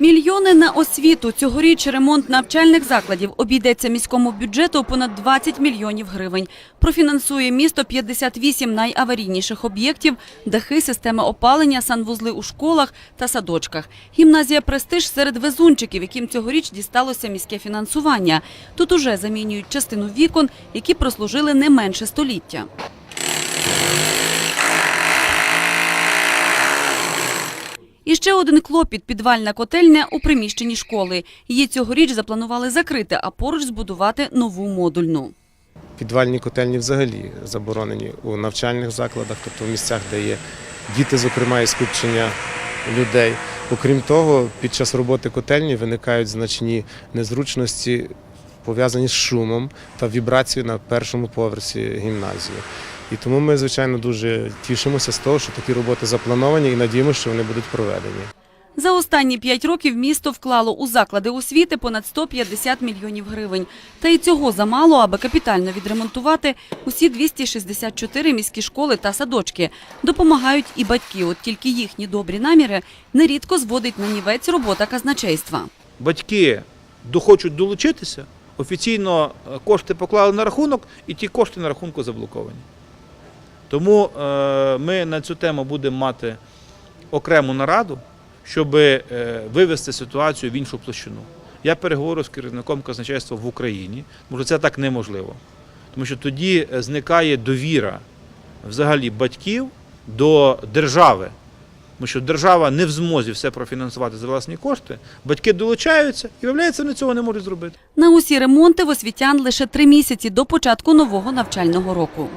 Мільйони на освіту. Цьогоріч ремонт навчальних закладів обійдеться міському бюджету понад 20 мільйонів гривень. Профінансує місто 58 найаварійніших об'єктів, дахи, системи опалення, санвузли у школах та садочках. Гімназія «Престиж» серед везунчиків, яким цьогоріч дісталося міське фінансування. Тут уже замінюють частину вікон, які прослужили не менше століття. І ще один клопіт – підвальна котельня у приміщенні школи. Її цьогоріч запланували закрити, а поруч збудувати нову модульну. Підвальні котельні взагалі заборонені у навчальних закладах, тобто в місцях, де є діти, зокрема, і скупчення людей. Окрім того, під час роботи котельні виникають значні незручності, пов'язані з шумом та вібрацією на першому поверсі гімназії. І тому ми, звичайно, дуже тішимося з того, що такі роботи заплановані і надіємося, що вони будуть проведені. За останні п'ять років місто вклало у заклади освіти понад 150 мільйонів гривень. Та й цього замало, аби капітально відремонтувати усі 264 міські школи та садочки. Допомагають і батьки, от тільки їхні добрі наміри нерідко зводить на нівець робота казначейства. батьки дохочуть долучитися, офіційно е, кошти поклали на рахунок, і ті кошти на рахунку заблоковані. Тому е, ми на цю тему будемо мати окрему нараду, щоб е, вивести ситуацію в іншу площину. Я переговорю з керівником казначейства в Україні, тому що це так неможливо. Тому що тоді е, зникає довіра взагалі батьків до держави. Тому що держава не в змозі все профінансувати за власні кошти, батьки долучаються і виявляється, вони цього не можуть зробити. На усі ремонти в освітян лише три місяці до початку нового навчального року.